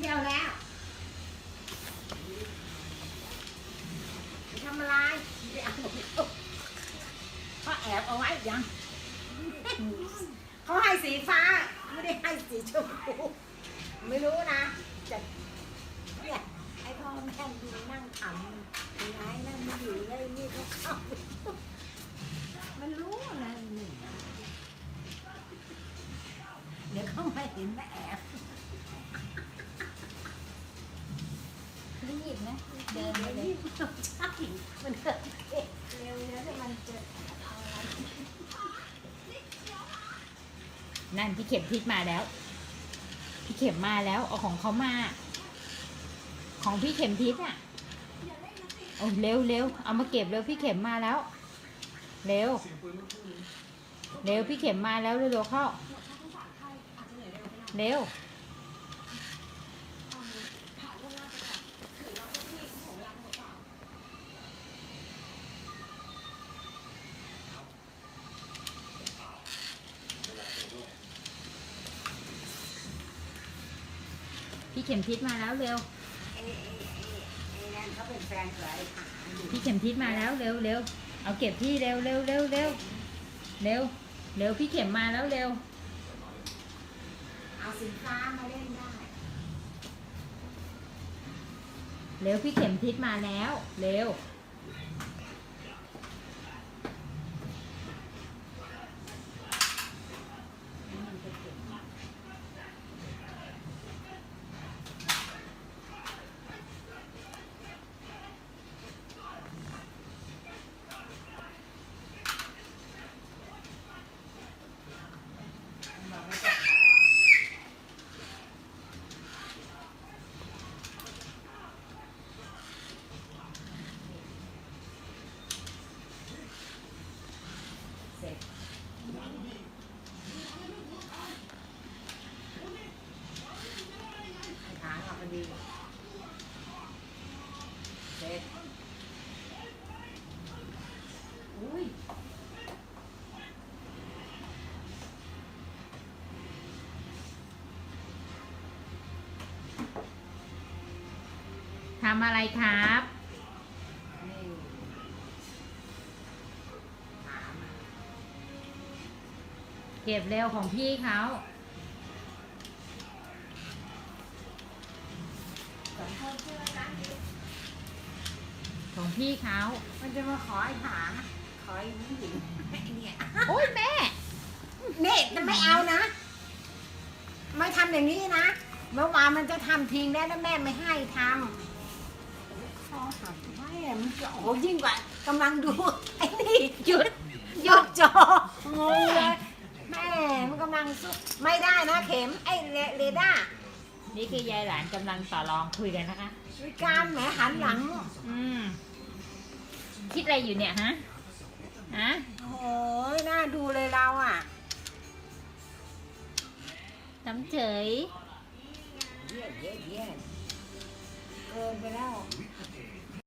ที่ยวแล้วทำอะไรเขาแอบเอาไว้ยังเขาให้สีฟ้า ไม่ได้ให้สีชมพูไม่รู้นะจะเนี่ยไอพ่อแม่ดูนั่งขำร้ายนั่งอยู่เลยนี่เขาเข้ามันรู้นะหนึ่งเดี๋ยวเขาไม่เห็นแม่แอบ เดินไปเลยใช่มันเกิดเอ๊ะเร็วแล้วแต่มันจะเอาอะไรนั่นพี่เข็มทิศมาแล้ว พี่เข็มมาแล้วเอาของเขามา ของพี่เข็มทิศอะโอ้เร็วเร็วเอามาเก็บเร็วพี่เข็มมาแล้ว เร็ว เร็วพี่เข็มมาแล้วเร็วๆเข้า เร็ว พี่เข็มทิศมาแล้วเร็วเอเอเอเอ๊ะนั่นเขาเป็นแฟนกับไอ้ผาอยู่พี่เข็มทิศมาแล้วเร็วเร็วเอาเก็บที่เร็วเร็วเร็วเร็วเร็วเร็วพี่เข็มมาแล้วเร็วเอาสินค้ามาเล่นได้ เร็วพี่เข็มทิศมาแล้วเร็ว ทำอะไรครับนี่ถามอะเก็บเร็วของพี่เขาสองคนช่วยกันดิของพี่เขา มันจะมาขอไอ้ผาขอไอ้ผู้หญิงไอ้เนี่ยโอ้ยแม่นี่จะไม่เอานะไม่ทำอย่างนี้นะ เมื่อวานมันจะทำทิ้งได้แล้วแม่ไม่ให้ทำ คอหักไม่อะมันจะโอ้โหยิ่งกว่ากำลังดูไอ้นี่หยุดหยุดจองงเลยแม่มันกำลังสู้ไม่ได้นะเข็มไอ้เรเรด้านี่คือยายหลานกำลังต่อรองคุยกันนะคะ วิการแหมหันหลัง อืม คิดอะไรอยู่เนี่ยฮะฮะโอ้ยน่าดูเลยเราอะทำเฉย เยี่ยเยี่ยเยี่ย เกินไปแล้ว